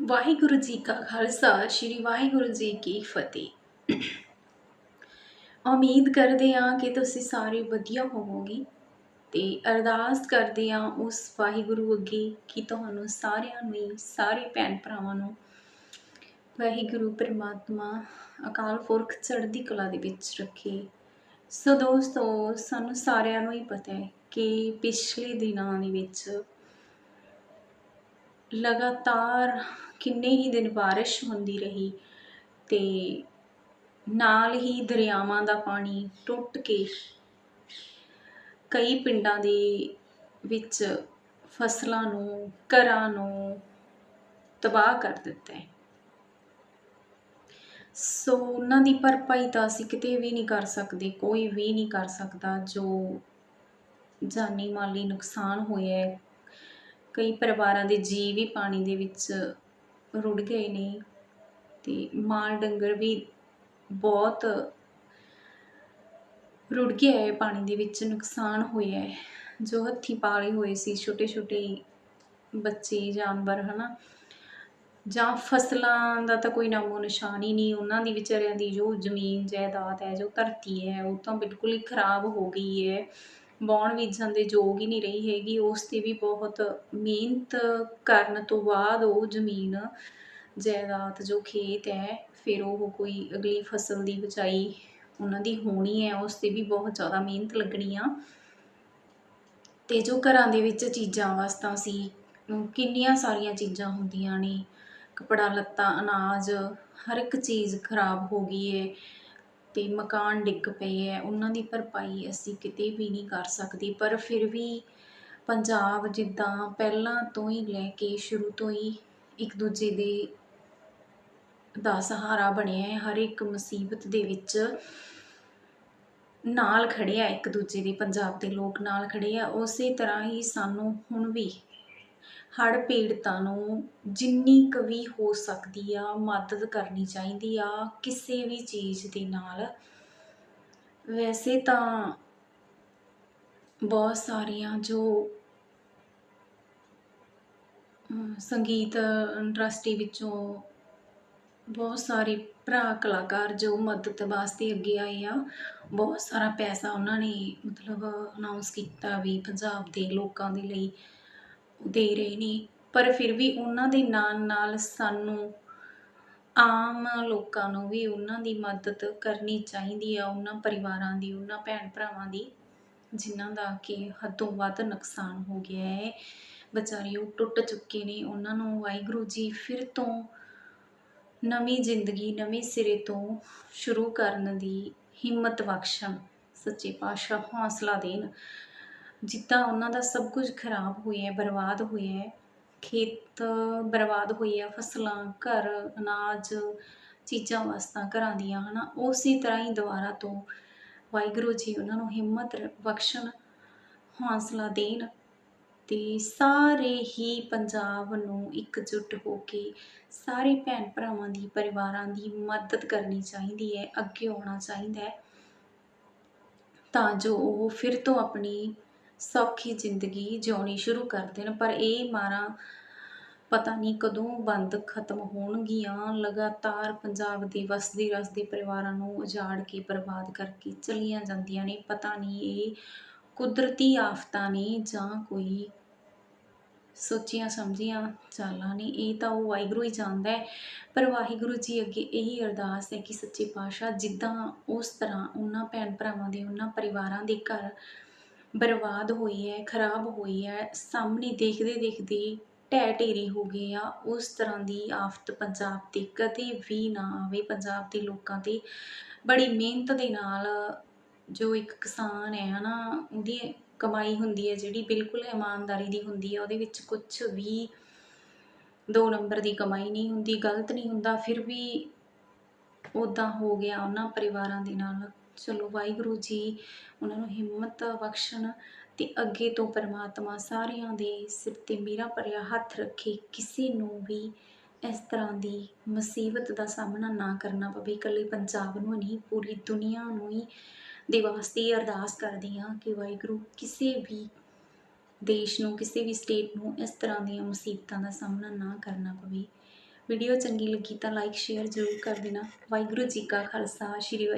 ਵਾਹਿਗੁਰੂ ਜੀ ਕਾ ਖਾਲਸਾ, ਸ੍ਰੀ ਵਾਹਿਗੁਰੂ ਜੀ ਕੀ ਫਤਿਹ। ਉਮੀਦ ਕਰਦੇ ਹਾਂ ਕਿ ਤੁਸੀਂ ਸਾਰੇ ਵਧੀਆ ਹੋਵੋਗੇ ਤੇ ਅਰਦਾਸ ਕਰਦੇ ਹਾਂ ਉਸ ਵਾਹਿਗੁਰੂ ਅੱਗੇ ਕਿ ਤੁਹਾਨੂੰ ਸਾਰਿਆਂ ਨੂੰ ਸਾਰੇ ਭੈਣ ਭਰਾਵਾਂ ਨੂੰ ਵਾਹਿਗੁਰੂ ਪ੍ਰਮਾਤਮਾ ਅਕਾਲ ਪੁਰਖ ਚੜ੍ਹਦੀ ਕਲਾ ਦੇ ਵਿੱਚ ਰੱਖੇ। ਸੋ ਦੋਸਤੋ, ਸਾਨੂੰ ਸਾਰਿਆਂ ਨੂੰ ਹੀ ਪਤਾ ਹੈ ਕਿ ਪਿਛਲੇ ਦਿਨਾਂ ਦੇ ਵਿੱਚ ਲਗਾਤਾਰ ਕਿੰਨੇ ਹੀ ਦਿਨ ਬਾਰਿਸ਼ ਹੁੰਦੀ ਰਹੀ ਤੇ ਨਾਲ ਹੀ ਦਰਿਆਵਾਂ ਦਾ ਪਾਣੀ ਟੁੱਟ ਕੇ ਕਈ ਪਿੰਡਾਂ ਦੇ ਵਿੱਚ ਫਸਲਾਂ ਨੂੰ, ਘਰਾਂ ਨੂੰ ਤਬਾਹ ਕਰ ਦਿੱਤਾ ਹੈ। ਸੋ ਉਹਨਾਂ ਦੀ ਭਰਪਾਈ ਤਾਂ ਅਸੀਂ ਕਿਤੇ ਵੀ ਨਹੀਂ ਕਰ ਸਕਦੇ, ਕੋਈ ਵੀ ਨਹੀਂ ਕਰ ਸਕਦਾ ਜੋ ਜਾਨੀ ਮਾਲੀ ਨੁਕਸਾਨ ਹੋਇਆ ਹੈ। ਕਈ ਪਰਿਵਾਰਾਂ ਦੇ ਜੀਵ ਵੀ ਪਾਣੀ ਦੇ ਵਿੱਚ ਰੁੜ ਗਏ ਨੇ ਤੇ ਮਾਲ ਡੰਗਰ ਵੀ ਬਹੁਤ ਰੁੜ ਗਿਆ ਹੈ ਪਾਣੀ ਦੇ ਵਿੱਚ, ਨੁਕਸਾਨ ਹੋਇਆ ਹੈ। ਜੋ ਹੱਥੀਂ ਪਾਲੇ ਹੋਏ ਸੀ ਛੋਟੇ ਛੋਟੇ ਬੱਚੇ, ਜਾਨਵਰ, ਹਨਾ। ਜਾਂ ਫਸਲਾਂ ਦਾ ਤਾਂ ਕੋਈ ਨਾਮੋ ਨਿਸ਼ਾਨ ਹੀ ਨਹੀਂ, ਉਹਨਾਂ ਦੀ ਵਿਚਾਰਿਆਂ ਦੀ ਜੋ ਜ਼ਮੀਨ, ਜਾਇਦਾਦ ਹੈ, ਜੋ ਧਰਤੀ ਹੈ, ਉਹ ਤਾਂ ਬਿਲਕੁਲ ਹੀ ਖਰਾਬ ਹੋ ਗਈ ਹੈ। ਵਾਹੁਣ ਬੀਜਣ ਦੇ ਯੋਗ ਹੀ ਨਹੀਂ ਰਹੀ ਹੈਗੀ, ਉਸ ਤੇ ਵੀ ਬਹੁਤ ਮਿਹਨਤ ਕਰਨ ਤੋਂ ਬਾਅਦ ਉਹ ਜ਼ਮੀਨ, ਜਾਇਦਾਦ ਜੋ ਖੇਤ ਹੈ, ਫਿਰ ਉਹ ਕੋਈ ਅਗਲੀ ਫਸਲ ਦੀ ਬਚਾਈ ਉਹਨਾਂ ਦੀ ਹੋਣੀ ਹੈ, ਉਸ ਤੇ ਵੀ ਬਹੁਤ ਜ਼ਿਆਦਾ ਮਿਹਨਤ ਲੱਗਣੀ ਆ। ਤੇ ਜੋ ਘਰਾਂ ਦੇ ਵਿੱਚ ਚੀਜ਼ਾਂ ਵਾਸਤਾ ਸੀ ਕਿੰਨੀਆਂ ਸਾਰੀਆਂ ਚੀਜ਼ਾਂ ਹੁੰਦੀਆਂ ਨੇ, ਕਪੜਾ, ਲੱਤਾ, ਅਨਾਜ, ਹਰ ਇੱਕ ਚੀਜ਼ ਖਰਾਬ ਹੋ ਗਈ ਹੈ ਤੇ ਮਕਾਨ ਡਿੱਗ ਪਏ ਹੈ ਉਹਨਾਂ ਦੀ ਭਰਪਾਈ ਅਸੀਂ ਕਿਤੇ ਵੀ ਨਹੀਂ ਕਰ ਸਕਦੇ। ਪਰ ਫਿਰ ਵੀ ਪੰਜਾਬ ਜਿੱਦਾਂ ਪਹਿਲਾਂ ਤੋਂ ਹੀ ਲੈ ਕੇ ਸ਼ੁਰੂ ਤੋਂ ਹੀ ਇੱਕ ਦੂਜੇ ਦੇ ਦਾ ਸਹਾਰਾ ਬਣਿਆ ਹੈ ਹਰ ਇੱਕ ਮੁਸੀਬਤ ਦੇ ਵਿੱਚ ਨਾਲ ਖੜੇ ਇੱਕ ਦੂਜੇ ਦੇ, ਪੰਜਾਬ ਦੇ ਲੋਕ ਨਾਲ ਖੜੇ ਆ। ਉਸੇ ਤਰ੍ਹਾਂ ਹੀ ਸਾਨੂੰ ਹੁਣ ਵੀ ਹੜ੍ਹ ਪੀੜਤਾਂ ਨੂੰ ਜਿੰਨੀ ਕੁ ਵੀ ਹੋ ਸਕਦੀ ਆ, ਮਦਦ ਕਰਨੀ ਚਾਹੀਦੀ ਆ ਕਿਸੇ ਵੀ ਚੀਜ਼ ਦੇ ਨਾਲ। ਵੈਸੇ ਤਾਂ ਬਹੁਤ ਸਾਰੀਆਂ ਜੋ ਸੰਗੀਤ ਇੰਡਸਟਰੀ ਵਿੱਚੋਂ ਬਹੁਤ ਸਾਰੇ ਭਰਾ ਕਲਾਕਾਰ ਜੋ ਮਦਦ ਵਾਸਤੇ ਅੱਗੇ ਆਏ ਆ, ਬਹੁਤ ਸਾਰਾ ਪੈਸਾ ਉਹਨਾਂ ਨੇ ਮਤਲਬ ਅਨਾਉਂਸ ਕੀਤਾ ਵੀ ਪੰਜਾਬ ਦੇ ਲੋਕਾਂ ਦੇ ਲਈ ਦੇ ਰਹੇ ਨੇ। ਪਰ ਫਿਰ ਵੀ ਉਹਨਾਂ ਦੇ ਨਾਲ ਨਾਲ ਸਾਨੂੰ ਆਮ ਲੋਕਾਂ ਨੂੰ ਵੀ ਉਹਨਾਂ ਦੀ ਮਦਦ ਕਰਨੀ ਚਾਹੀਦੀ ਆ, ਉਹਨਾਂ ਪਰਿਵਾਰਾਂ ਦੀ, ਉਹਨਾਂ ਭੈਣ ਭਰਾਵਾਂ ਦੀ, ਜਿਨ੍ਹਾਂ ਦਾ ਕਿ ਹੱਦੋਂ ਵੱਧ ਨੁਕਸਾਨ ਹੋ ਗਿਆ ਹੈ। ਵਿਚਾਰੇ ਉਹ ਟੁੱਟ ਚੁੱਕੇ ਨੇ। ਉਹਨਾਂ ਨੂੰ ਵਾਹਿਗੁਰੂ ਜੀ ਫਿਰ ਤੋਂ ਨਵੀਂ ਜ਼ਿੰਦਗੀ, ਨਵੇਂ ਸਿਰੇ ਤੋਂ ਸ਼ੁਰੂ ਕਰਨ ਦੀ ਹਿੰਮਤ ਬਖਸ਼ਣ ਸੱਚੇ ਪਾਤਸ਼ਾਹ ਹੌਸਲਾ ਦੇਣ। ਜਿੱਦਾਂ ਉਹਨਾਂ ਦਾ ਸਭ ਕੁਝ ਖਰਾਬ ਹੋਇਆ ਬਰਬਾਦ ਹੋਇਆ ਖੇਤ ਬਰਬਾਦ ਹੋਏ ਆ ਫਸਲਾਂ, ਘਰ, ਅਨਾਜ, ਚੀਜ਼ਾਂ ਵਸਤਾਂ ਘਰਾਂ ਦੀਆਂ, ਹਨਾ, ਉਸੇ ਤਰ੍ਹਾਂ ਹੀ ਦੁਬਾਰਾ ਤੋਂ ਵਾਹਿਗੁਰੂ ਜੀ ਉਹਨਾਂ ਨੂੰ ਹਿੰਮਤ ਬਖਸ਼ਣ, ਹੌਸਲਾ ਦੇਣ ਤੇ ਸਾਰੇ ਹੀ ਪੰਜਾਬ ਨੂੰ ਇਕਜੁੱਟ ਹੋ ਕੇ ਸਾਰੇ ਭੈਣ ਭਰਾਵਾਂ ਦੀ, ਪਰਿਵਾਰਾਂ ਦੀ ਮਦਦ ਕਰਨੀ ਚਾਹੀਦੀ ਹੈ, ਅੱਗੇ ਆਉਣਾ ਚਾਹੀਦਾ ਹੈ ਤਾਂ ਜੋ ਉਹ ਫਿਰ ਤੋਂ ਆਪਣੀ ਸੌਖੀ ਜ਼ਿੰਦਗੀ ਜਿਉਣੀ ਸ਼ੁਰੂ ਕਰ ਦੇਣ। ਪਰ ਇਹ ਮਾਰਾਂ ਪਤਾ ਨਹੀਂ ਕਦੋਂ ਬੰਦ ਖਤਮ ਹੋਣਗੀਆਂ। ਲਗਾਤਾਰ ਪੰਜਾਬ ਦੇ ਵਸਦੇ ਰਸਦੇ ਪਰਿਵਾਰਾਂ ਨੂੰ ਉਜਾੜ ਕੇ ਬਰਬਾਦ ਕਰਕੇ ਚਲੀਆਂ ਜਾਂਦੀਆਂ ਨੇ। ਪਤਾ ਨਹੀਂ ਇਹ ਕੁਦਰਤੀ ਆਫਤਾਂ ਨੇ ਜਾਂ ਕੋਈ ਸੋਚੀਆਂ ਸਮਝੀਆਂ ਚਾਲਾਂ ਨੇ। ਇਹ ਤਾਂ ਉਹ ਵਾਹਿਗੁਰੂ ਹੀ ਜਾਣਦਾ ਹੈ। ਪਰ ਵਾਹਿਗੁਰੂ ਜੀ ਅੱਗੇ ਇਹੀ ਅਰਦਾਸ ਹੈ ਕਿ ਸੱਚੇ ਪਾਤਸ਼ਾਹ ਜਿੱਦਾਂ ਉਸ ਤਰ੍ਹਾਂ ਉਹਨਾਂ ਭੈਣ ਭਰਾਵਾਂ ਦੇ, ਉਹਨਾਂ ਪਰਿਵਾਰਾਂ ਦੇ ਘਰ ਬਰਬਾਦ ਹੋਈ ਹੈ, ਖਰਾਬ ਹੋਈ ਹੈ, ਸਾਹਮਣੇ ਦੇਖਦੇ ਦੇਖਦੇ ਢਹਿ ਢੇਰੀ ਹੋ ਗਏ ਆ। ਉਸ ਤਰ੍ਹਾਂ ਦੀ ਆਫਤ ਪੰਜਾਬ ਤੇ ਕਦੇ ਵੀ ਨਾ ਆਵੇ। ਪੰਜਾਬ ਦੇ ਲੋਕਾਂ ਤੇ ਬੜੀ ਮਿਹਨਤ ਦੇ ਨਾਲ ਜੋ ਇੱਕ ਕਿਸਾਨ ਹੈ ਨਾ ਉਹਦੀ ਕਮਾਈ ਹੁੰਦੀ ਹੈ, ਜਿਹੜੀ ਬਿਲਕੁਲ ਇਮਾਨਦਾਰੀ ਦੀ ਹੁੰਦੀ ਹੈ, ਉਹਦੇ ਵਿੱਚ ਕੁਝ ਵੀ ਦੋ ਨੰਬਰ ਦੀ ਕਮਾਈ ਨਹੀਂ ਹੁੰਦੀ, ਗਲਤ ਨਹੀਂ ਹੁੰਦਾ। ਫਿਰ ਵੀ ਉਦਾਂ ਹੋ ਗਿਆ ਉਹਨਾਂ ਪਰਿਵਾਰਾਂ ਦੇ ਨਾਲ। ਚਲੋ ਵਾਹਿਗੁਰੂ ਜੀ, ਉਹਨਾਂ ਨੂੰ ਹਿੰਮਤ, ਬਖਸ਼ਣ ਤੇ ਅੱਗੇ ਤੋਂ ਪਰਮਾਤਮਾ ਸਾਰਿਆਂ ਦੇ ਸਿਰ ਤੇ ਮੇਰਾ ਭਰਿਆ ਹੱਥ ਰੱਖੇ, ਕਿਸੇ ਨੂੰ ਵੀ ਇਸ ਤਰ੍ਹਾਂ ਦੀ ਮੁਸੀਬਤ ਦਾ ਸਾਹਮਣਾ ਨਾ ਕਰਨਾ ਪਵੇ। ਇਕੱਲੇ ਪੰਜਾਬ ਨੂੰ ਨਹੀਂ, ਪੂਰੀ ਦੁਨੀਆ ਨੂੰ ਹੀ ਦੇ ਵਾਸਤੇ ਅਰਦਾਸ ਕਰਦੀ ਹਾਂ ਕਿ ਵਾਹਿਗੁਰੂ ਕਿਸੇ ਵੀ ਦੇਸ਼ ਨੂੰ, ਕਿਸੇ ਵੀ ਸਟੇਟ ਨੂੰ ਇਸ ਤਰ੍ਹਾਂ ਦੀਆਂ ਮੁਸੀਬਤਾਂ ਦਾ ਸਾਹਮਣਾ ਨਾ ਕਰਨਾ ਪਵੇ। ਵੀਡੀਓ ਚੰਗੀ ਲੱਗੀ ਤਾਂ ਲਾਈਕ ਸ਼ੇਅਰ ਜ਼ਰੂਰ ਕਰ ਦੇਣਾ। ਵਾਹਿਗੁਰੂ ਜੀ ਕਾ ਖਾਲਸਾ, ਸ਼੍ਰੀ ਵਾਹਿਗੁਰੂ